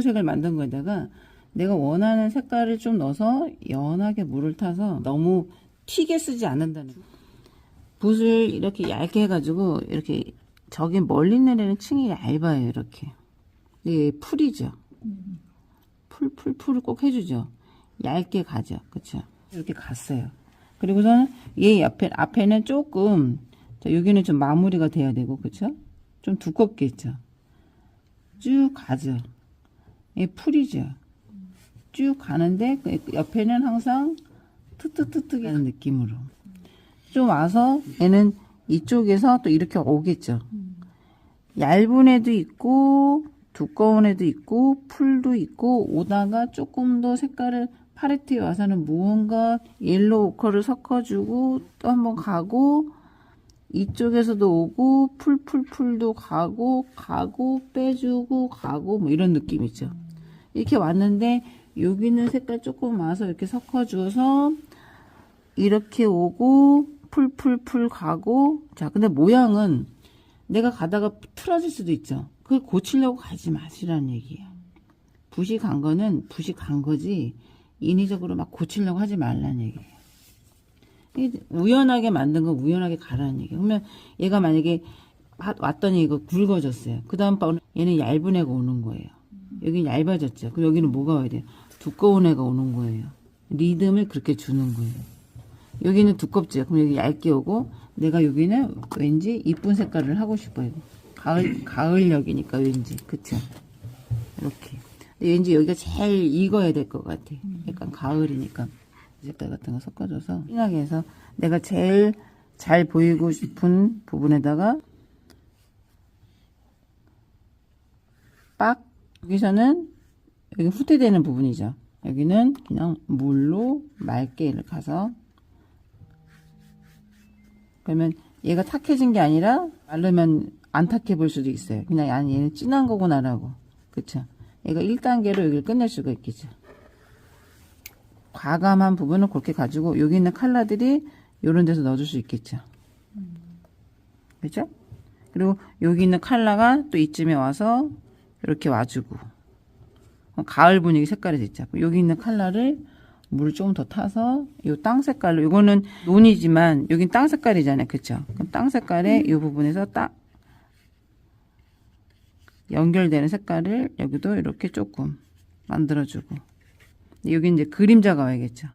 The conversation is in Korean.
블루색을 만든 거에다가 내가 원하는 색깔을 좀 넣어서 연하게 물을 타서 너무 튀게 쓰지 않는다는 거. 붓을 이렇게 얇게 해가지고 이렇게 저기 멀리 내리는 층이 얇아요 이렇게. 이게 풀이죠. 풀풀 풀을 꼭 해주죠. 얇게 가죠. 그쵸? 이렇게 갔어요. 그리고서는 얘 옆에 앞에는 조금 자, 여기는 좀 마무리가 돼야 되고 그쵸? 좀 두껍게 있죠? 쭉 가죠 얘 풀이죠 쭉 가는데 그 옆에는 항상 툭툭툭툭 하는 느낌으로 좀 와서 얘는 이쪽에서 또 이렇게 오겠죠. 얇은 애도 있고 두꺼운 애도 있고 풀도 있고 오다가 조금 더 색깔을 파레트에 와서는 무언가 옐로우 오커를 섞어주고 또 한번 가고 이쪽에서도 오고 풀풀풀도 가고 가고 빼주고 가고 뭐 이런 느낌이죠. 이렇게 왔는데 여기는 색깔 조금 와서 이렇게 섞어줘서 이렇게 오고 풀풀풀 가고. 자 근데 모양은 내가 가다가 틀어질 수도 있죠. 그걸 고치려고 가지 마시라는 얘기예요. 붓이 간 거는 붓이 간 거지 인위적으로 막 고치려고 하지 말라는 얘기예요. 이 우연하게 만든 거 우연하게 가라는 얘기예요 그러면 얘가 만약에 하- 왔더니 이거 굵어졌어요 그 다음 번 얘는 얇은 애가 오는 거예요 여기 얇아졌죠 그럼 여기는 뭐가 와야 돼요 두꺼운 애가 오는 거예요 리듬을 그렇게 주는 거예요 여기는 두껍죠. 그럼 여기 얇게 오고 내가 여기는 왠지 이쁜 색깔을 하고 싶어요. 가을 가을역이니까 왠지 그쵸? 이렇게. 왠지 여기가 제일 익어야 될 것 같아. 약간 가을이니까 색깔 같은 거 섞어줘서 진하게 해서 내가 제일 잘 보이고 싶은 부분에다가 빡 여기서는 여기 후퇴되는 부분이죠. 여기는 그냥 물로 맑게 가서 그러면 얘가 탁해진 게 아니라 마르면 안 탁해 볼 수도 있어요. 그냥 아니 얘는 진한 거구나라고. 그쵸? 얘가 1단계로 여기를 끝낼 수가 있겠죠. 과감한 부분을 그렇게 가지고 여기 있는 컬러들이 요런 데서 넣어줄 수 있겠죠. 그죠? 그리고 여기 있는 컬러가 또 이쯤에 와서 이렇게 와주고 어, 가을 분위기 색깔이 됐죠. 여기 있는 컬러를 물을 조금 더 타서 요땅 색깔로 요거는 논이지만 여긴 땅 색깔이잖아요. 그쵸? 그럼 땅 색깔의 이 부분에서 딱 연결되는 색깔을 여기도 이렇게 조금 만들어주고 여기 이제 그림자가 와야겠죠.